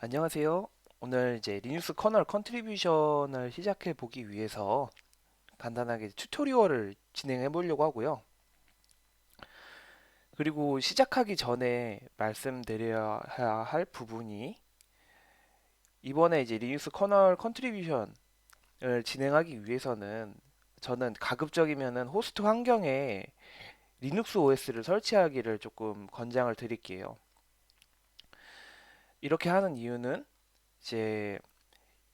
안녕하세요. 오늘 이제 리눅스 커널 컨트리뷰션을 시작해 보기 위해서 간단하게 튜토리얼을 진행해 보려고 하고요. 그리고 시작하기 전에 말씀드려야 할 부분이 이번에 이제 리눅스 커널 컨트리뷰션을 진행하기 위해서는 저는 가급적이면은 호스트 환경에 리눅스 OS를 설치하기를 조금 권장을 드릴게요. 이렇게 하는 이유는 이제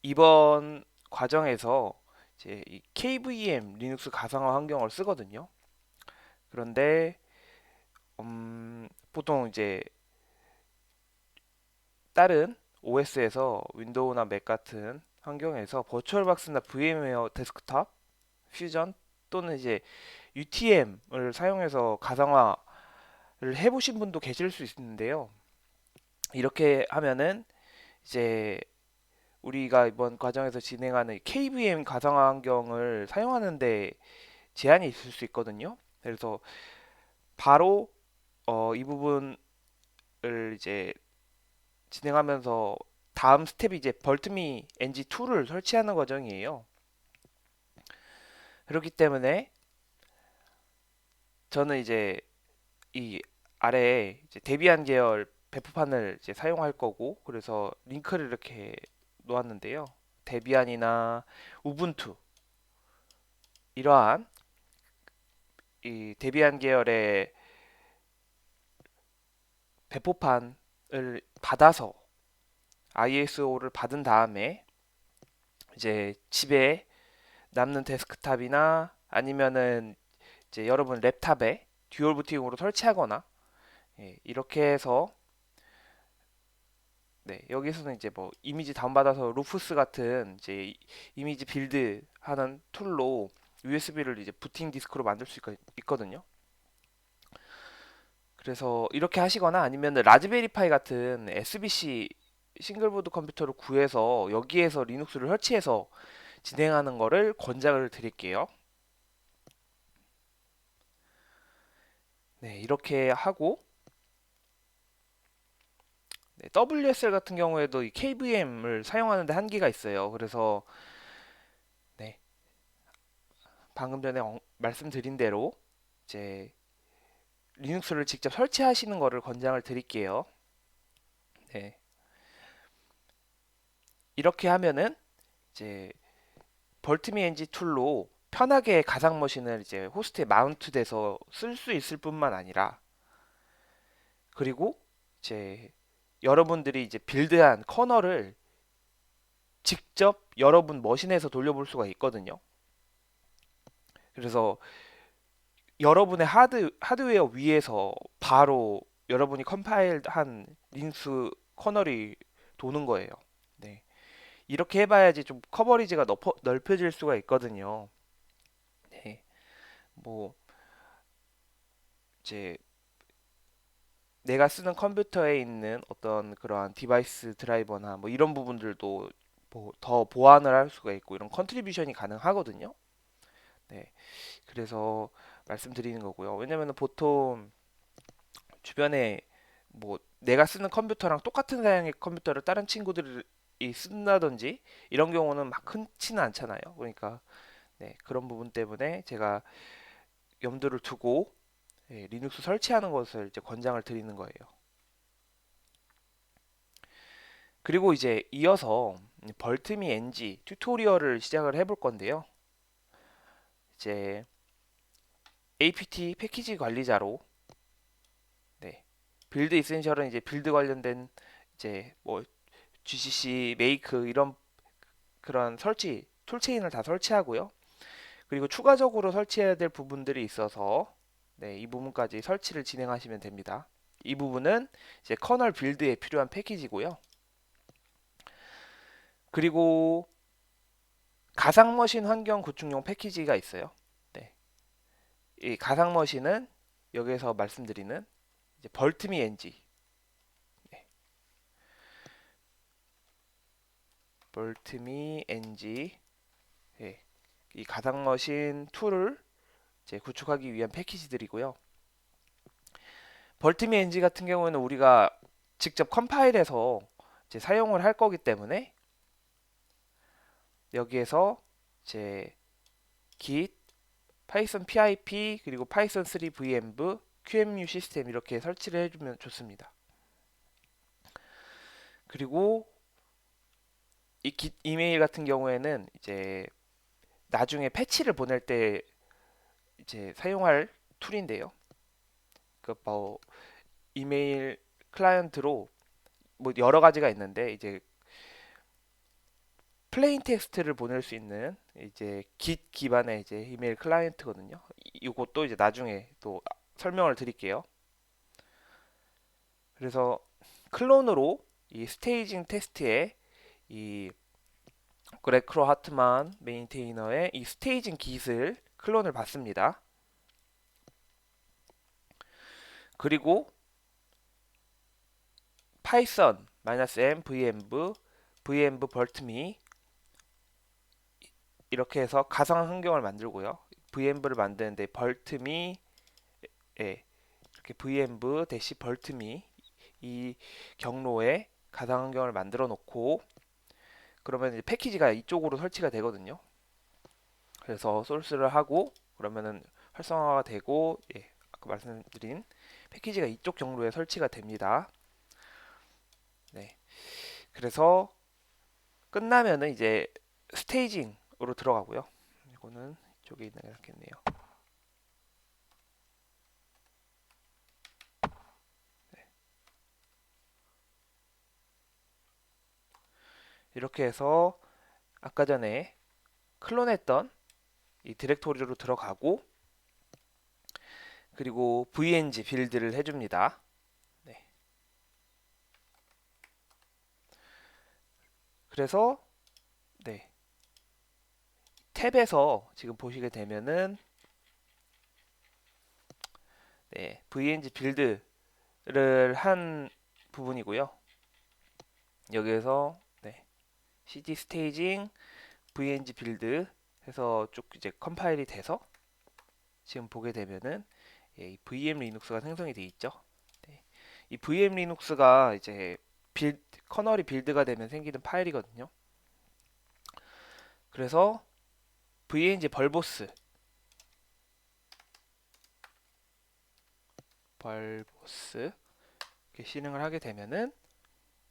이번 과정에서 이제 이 KVM 리눅스 가상화 환경을 쓰거든요. 그런데 음, 보통 이제 다른 OS에서 윈도우나 맥 같은 환경에서 버추얼박스나 VM웨어 데스크탑, 퓨전 또는 이제 UTM을 사용해서 가상화를 해보신 분도 계실 수 있는데요. 이렇게 하면은 이제 우리가 이번 과정에서 진행하는 KVM 가상화 환경을 사용하는데 제한이 있을 수 있거든요. 그래서 바로 어, 이 부분을 이제 진행하면서 다음 스텝이 이제 벌트미 NG2를 설치하는 과정이에요. 그렇기 때문에 저는 이제 이 아래에 이제 데비안 계열 배포판을 이제 사용할 거고 그래서 링크를 이렇게 놓았는데요. 데비안이나 우분투 이러한 이 데비안 계열의 배포판을 받아서 ISO를 받은 다음에 이제 집에 남는 데스크탑이나 아니면은 이제 여러분 랩탑에 듀얼 부팅으로 설치하거나 예, 이렇게 해서 네, 여기서는 이제 뭐 이미지 다운받아서 루프스 같은 이제 이- 이미지 빌드 하는 툴로 USB를 이제 부팅 디스크로 만들 수 있, 있거든요. 그래서 이렇게 하시거나 아니면 라즈베리 파이 같은 SBC 싱글보드 컴퓨터를 구해서 여기에서 리눅스를 설치해서 진행하는 거를 권장을 드릴게요. 네, 이렇게 하고 네, WSL 같은 경우에도 이 KVM을 사용하는데 한계가 있어요. 그래서 네, 방금 전에 어- 말씀드린 대로 이제 리눅스를 직접 설치하시는 거를 권장을 드릴게요. 네, 이렇게 하면은 이제 벌트미 엔지 툴로 편하게 가상 머신을 이제 호스트에 마운트돼서 쓸 수 있을 뿐만 아니라 그리고 이제 여러분들이 이제 빌드한 커널을 직접 여러분 머신에서 돌려볼 수가 있거든요. 그래서 여러분의 하드, 하드웨어 위에서 바로 여러분이 컴파일한 린스 커널이 도는 거예요. 네. 이렇게 해봐야지 좀 커버리지가 넓어, 넓혀질 수가 있거든요. 네. 뭐, 이제 내가 쓰는 컴퓨터에 있는 어떤 그러한 디바이스 드라이버나 뭐 이런 부분들도 뭐 더 보완을 할 수가 있고 이런 컨트리뷰션이 가능하거든요. 네. 그래서 말씀드리는 거고요. 왜냐면은 보통 주변에 뭐 내가 쓰는 컴퓨터랑 똑같은 사양의 컴퓨터를 다른 친구들이 쓴다든지 이런 경우는 막 흔치는 않잖아요. 그러니까 네, 그런 부분 때문에 제가 염두를 두고 예, 리눅스 설치하는 것을 이제 권장을 드리는 거예요. 그리고 이제 이어서 벌트미 NG 튜토리얼을 시작을 해볼 건데요. 이제 apt 패키지 관리자로 네, 빌드 이센셜은 이제 빌드 관련된 이제 뭐 gcc 메이크 이런 그런 설치 툴체인을 다 설치하고요. 그리고 추가적으로 설치해야 될 부분들이 있어서 네, 이 부분까지 설치를 진행하시면 됩니다. 이 부분은 이제 커널 빌드에 필요한 패키지고요. 그리고 가상 머신 환경 구축용 패키지가 있어요. 네. 이 가상 머신은 여기서 말씀드리는 이제 벌트미 NG. 네. 벌트미 NG. 네. 이 가상 머신 툴을 이제 구축하기 위한 패키지들이고요. 벌트미 NG 같은 경우는 우리가 직접 컴파일해서 이제 사용을 할 거기 때문에 여기에서 이제 git 파이썬 pip 그리고 파이썬 3 vm qemu 시스템 이렇게 설치를 해주면 좋습니다. 그리고 이 git 이메일 같은 경우에는 이제 나중에 패치를 보낼 때 이제 사용할 툴인데요. 그뭐 이메일 클라이언트로 뭐 여러 가지가 있는데 이제 플레인 텍스트를 보낼 수 있는 이제 git 기반의 이제 이메일 클라이언트거든요. 이- 이것도 이제 나중에 또 설명을 드릴게요. 그래서 클론으로 이 스테이징 테스트에 이 그레크로 하트만 메인테이너의 이 스테이징 깃을 클론을 받습니다. 그리고 파이썬 -m vmv vmv 벌트미 이렇게 해서 가상 환경을 만들고요. vmv를 만드는데 벌트미 예, 이렇게 vmv 대시 벌트미 이 경로에 가상 환경을 만들어 놓고 그러면 이제 패키지가 이쪽으로 설치가 되거든요. 그래서 소스를 하고 그러면은 활성화가 되고 예, 아까 말씀드린 패키지가 이쪽 경로에 설치가 됩니다. 네. 그래서 끝나면은 이제 스테이징으로 들어가고요. 이거는 이쪽에 있는 게 낫겠네요. 네. 이렇게 해서 아까 전에 클론했던 이 디렉토리로 들어가고 그리고 vng 빌드를 해줍니다. 네. 그래서 네. 탭에서 지금 보시게 되면은 네, vng 빌드를 한 부분이고요. 여기에서 네, cd 스테이징 vng 빌드 해서 쭉 이제 컴파일이 돼서 지금 보게 되면은 예, 이 VM 리눅스가 생성이 돼 있죠. 네. 이 VM 리눅스가 이제 빌 커널이 빌드가 되면 생기는 파일이거든요. 그래서 vng 벌보스 벌보스 이렇게 실행을 하게 되면은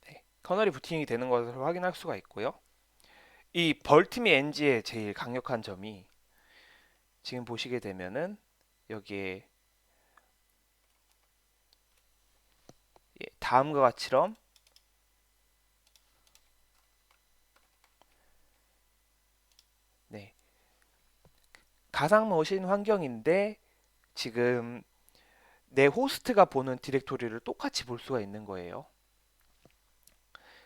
네, 커널이 부팅이 되는 것을 확인할 수가 있고요. 이 벌트미 엔지의 제일 강력한 점이 지금 보시게 되면은 여기에 예, 다음과 같이럼 네. 가상 머신 환경인데 지금 내 호스트가 보는 디렉토리를 똑같이 볼 수가 있는 거예요.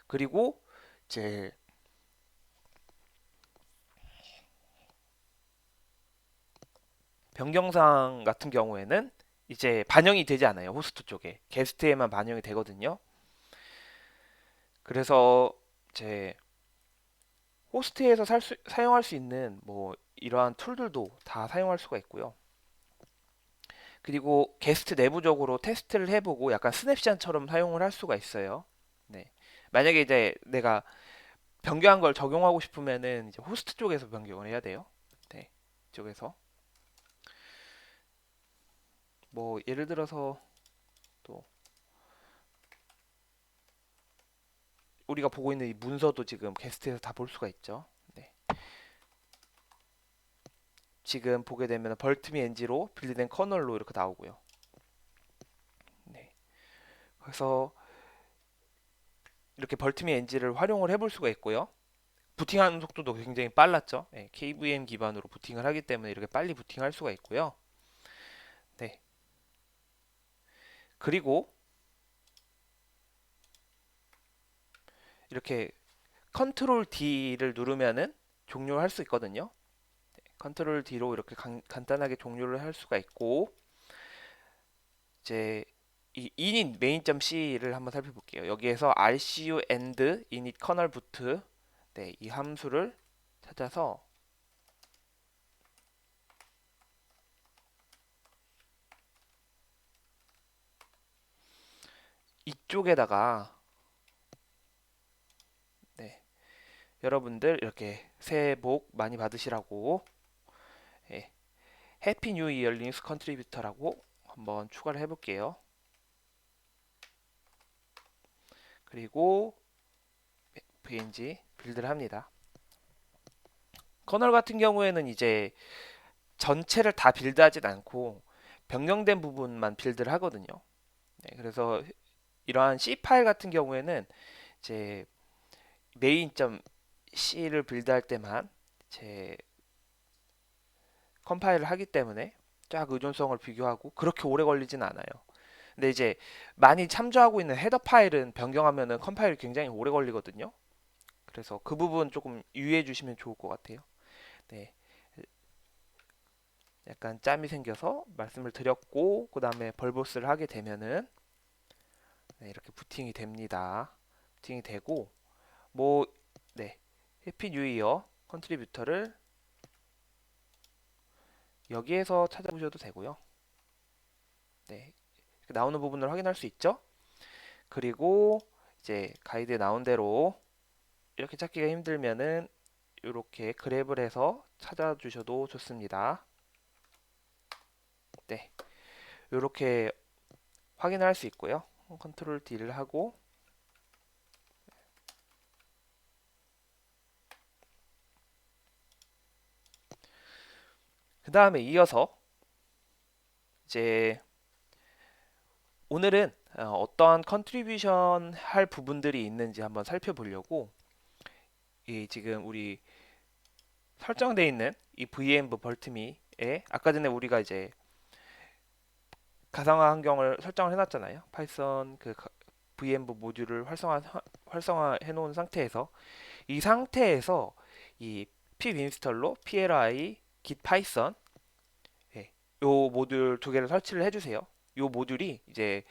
그리고 이제 변경사항 같은 경우에는 이제 반영이 되지 않아요. 호스트 쪽에. 게스트에만 반영이 되거든요. 그래서 이제 호스트에서 살 수- 사용할 수 있는 뭐 이러한 툴들도 다 사용할 수가 있고요. 그리고 게스트 내부적으로 테스트를 해보고 약간 스냅샷처럼 사용을 할 수가 있어요. 네. 만약에 이제 내가 변경한 걸 적용하고 싶으면은 이제 호스트 쪽에서 변경을 해야 돼요. 네. 이쪽에서. 뭐 예를 들어서 또 우리가 보고 있는 이 문서도 지금 게스트에서 다 볼 수가 있죠. 네. 지금 보게 되면 벌트미 엔지로 빌드된 커널로 이렇게 나오고요. 네. 그래서 이렇게 벌트미 엔지를 활용을 해볼 수가 있고요. 부팅하는 속도도 굉장히 빨랐죠. 네, KVM 기반으로 부팅을 하기 때문에 이렇게 빨리 부팅할 수가 있고요. 네. 그리고 이렇게 컨트롤 D를 누르면은 종료를 할수 있거든요. 네, 컨트롤 D로 이렇게 간, 간단하게 종료를 할 수가 있고 이제 이 init main.c를 한번 살펴볼게요. 여기에서 rcu end init kernel boot 네, 이 함수를 찾아서 이쪽에다가 여러분들 이렇게 새해 복 많이 받으시라고 예, 해피 뉴 이어 리눅스 컨트리뷰터라고 한번 추가를 해볼게요. 그리고 vng 빌드를 합니다. 커널 같은 경우에는 이제 전체를 다 빌드하진 않고 변경된 부분만 빌드를 하거든요. 네, 그래서 이러한 C 파일 같은 경우에는 이제 main.c를 빌드할 때만 제 컴파일을 하기 때문에 쫙 의존성을 비교하고 그렇게 오래 걸리진 않아요. 근데 이제 많이 참조하고 있는 헤더 파일은 변경하면은 컴파일이 굉장히 오래 걸리거든요. 그래서 그 부분 조금 유의해 주시면 좋을 것 같아요. 네. 약간 짬이 생겨서 말씀을 드렸고 그 다음에 벌보스를 하게 되면은 네, 이렇게 부팅이 됩니다. 부팅이 되고 뭐 네, 해피 뉴 이어 컨트리뷰터를 여기에서 찾아보셔도 되고요. 네, 나오는 부분을 확인할 수 있죠. 그리고 이제 가이드에 나온 대로 이렇게 찾기가 힘들면은 이렇게 그랩을 해서 찾아주셔도 좋습니다. 네, 이렇게 확인을 할수 있고요. 컨트롤 D를 하고 그 다음에 이어서 이제 오늘은 어, 어떠한 컨트리뷰션 할 부분들이 있는지 한번 살펴보려고 이 지금 우리 설정되어 있는 이 VM 벌트미에 아까 전에 우리가 이제 가상화 환경을 설정을 해놨잖아요. 파이썬 그 VMV 모듈을 활성화 활성화 해 놓은 상태에서 이 상태에서 이 pim인스톨로 pli git python 예, 요 모듈 두 개를 설치를 해주세요. 요 모듈이 이제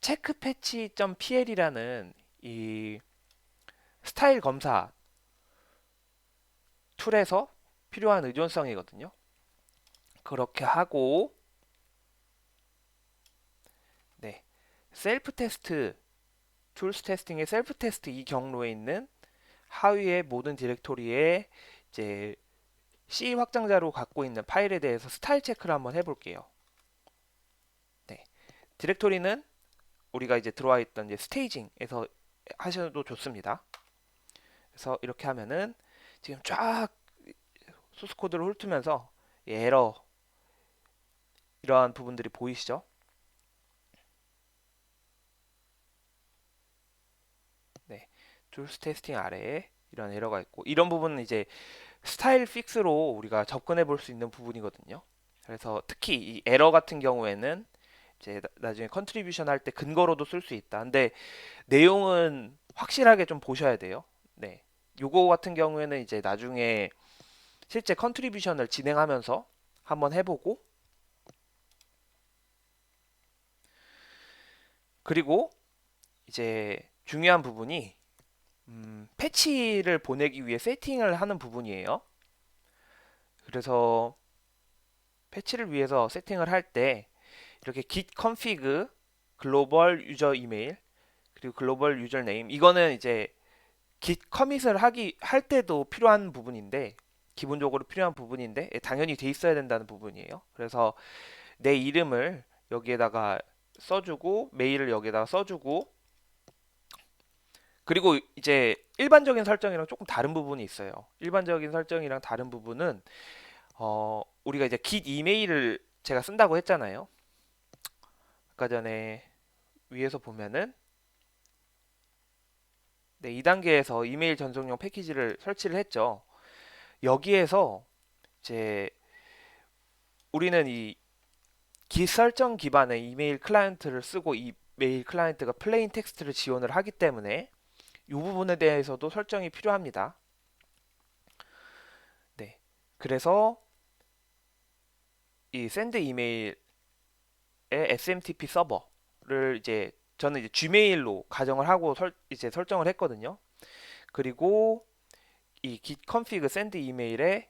체크 패치.pl이라는 이 스타일 검사 툴에서 필요한 의존성이거든요. 그렇게 하고 네 셀프 테스트 툴스 테스팅의 셀프 테스트 이 경로에 있는 하위의 모든 디렉토리에 이제 C 확장자로 갖고 있는 파일에 대해서 스타일 체크를 한번 해볼게요. 네, 디렉토리는 우리가 이제 들어와 있던 이제 스테이징에서 하셔도 좋습니다. 그래서 이렇게 하면은 지금 쫙 소스 코드를 훑으면서 에러 이러한 부분들이 보이시죠? 네, 툴스 테스팅 아래에 이런 에러가 있고 이런 부분은 이제 스타일 픽스로 우리가 접근해 볼 수 있는 부분이거든요. 그래서 특히 이 에러 같은 경우에는 이제 나중에 컨트리뷰션 할 때 근거로도 쓸 수 있다. 근데 내용은 확실하게 좀 보셔야 돼요. 네. 요거 같은 경우에는 이제 나중에 실제 컨트리뷰션을 진행하면서 한번 해보고 그리고 이제 중요한 부분이 음, 패치를 보내기 위해 세팅을 하는 부분이에요. 그래서 패치를 위해서 세팅을 할 때 이렇게 git config 글로벌 유저 이메일 그리고 글로벌 유저 네임 이거는 이제 git 커밋을 하기 할 때도 필요한 부분인데 기본적으로 필요한 부분인데 예, 당연히 돼 있어야 된다는 부분이에요. 그래서 내 이름을 여기에다가 써주고 메일을 여기에다가 써주고 그리고 이제 일반적인 설정이랑 조금 다른 부분이 있어요. 일반적인 설정이랑 다른 부분은 어, 우리가 이제 git 이메일을 제가 쓴다고 했잖아요. 아까 전에 위에서 보면은 네, 2단계에서 이메일 전송용 패키지를 설치를 했죠. 여기에서 이제 우리는 이 기 설정 기반의 이메일 클라이언트를 쓰고 이 메일 클라이언트가 플레인 텍스트를 지원을 하기 때문에 이 부분에 대해서도 설정이 필요합니다. 네. 그래서 이 샌드 이메일의 SMTP 서버를 이제 저는 이제 Gmail로 가정을 하고 설, 이제 설정을 했거든요. 그리고 이 git config send 이메일의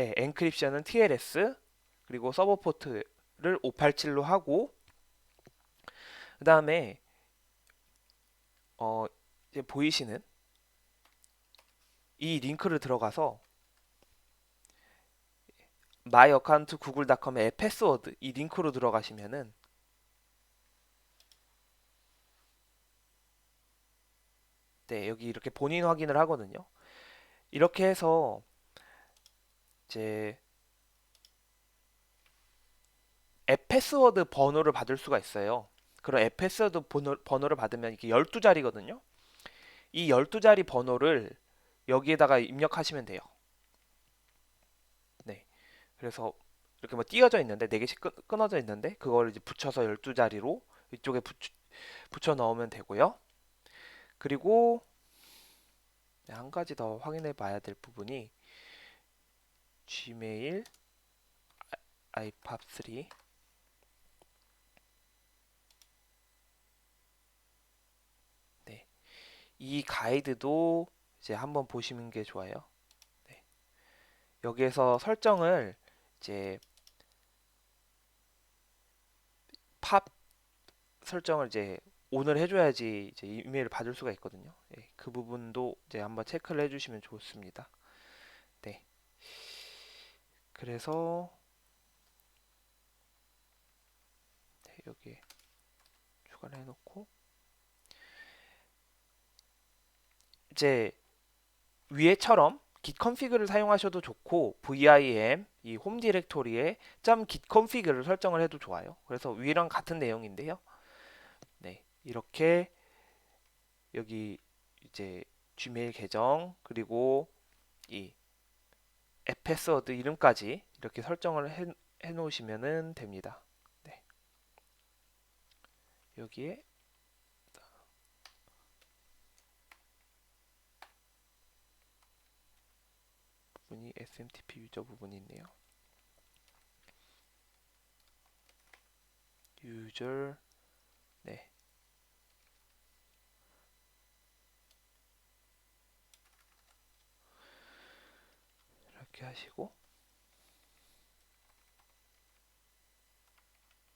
예, 엔크립션은 TLS 그리고 서버 포트를 587로 하고 그 다음에 어 이제 보이시는 이 링크를 들어가서 마이 어카운트 구글닷컴의 패스워드 이 링크로 들어가시면은 네, 여기 이렇게 본인 확인을 하거든요. 이렇게 해서 이제 앱 패스워드 번호를 받을 수가 있어요. 그런 앱 패스워드 번호, 번호를 받으면 이게 12자리거든요. 이 12자리 번호를 여기에다가 입력하시면 돼요. 네. 그래서 이렇게 뭐 띄어져 있는데 4개씩 끊, 끊어져 있는데 그걸 이제 붙여서 12자리로 이쪽에 붙여, 붙여 넣으면 되고요. 그리고 네, 한 가지 더 확인해 봐야 될 부분이 gmail ipop3 네. 이 가이드도 이제 한번 보시는 게 좋아요. 네. 여기에서 설정을 이제 팝 설정을 이제 온을 해줘야지 이제 이메일을 받을 수가 있거든요. 예, 그 부분도 이제 한번 체크를 해주시면 좋습니다. 네. 그래서 네, 여기에 추가를 해놓고 이제 위에처럼 git config를 사용하셔도 좋고 vim 이 홈 디렉토리에 .git config를 설정을 해도 좋아요. 그래서 위랑 같은 내용인데요. 네, 이렇게 여기 이제 gmail 계정 그리고 이 앱 패스워드 이름까지 이렇게 설정을 해, 해 놓으시면 됩니다. 네. 여기에 부분이 SMTP 유저 부분이 있네요. 유저 네. 이렇게 하시고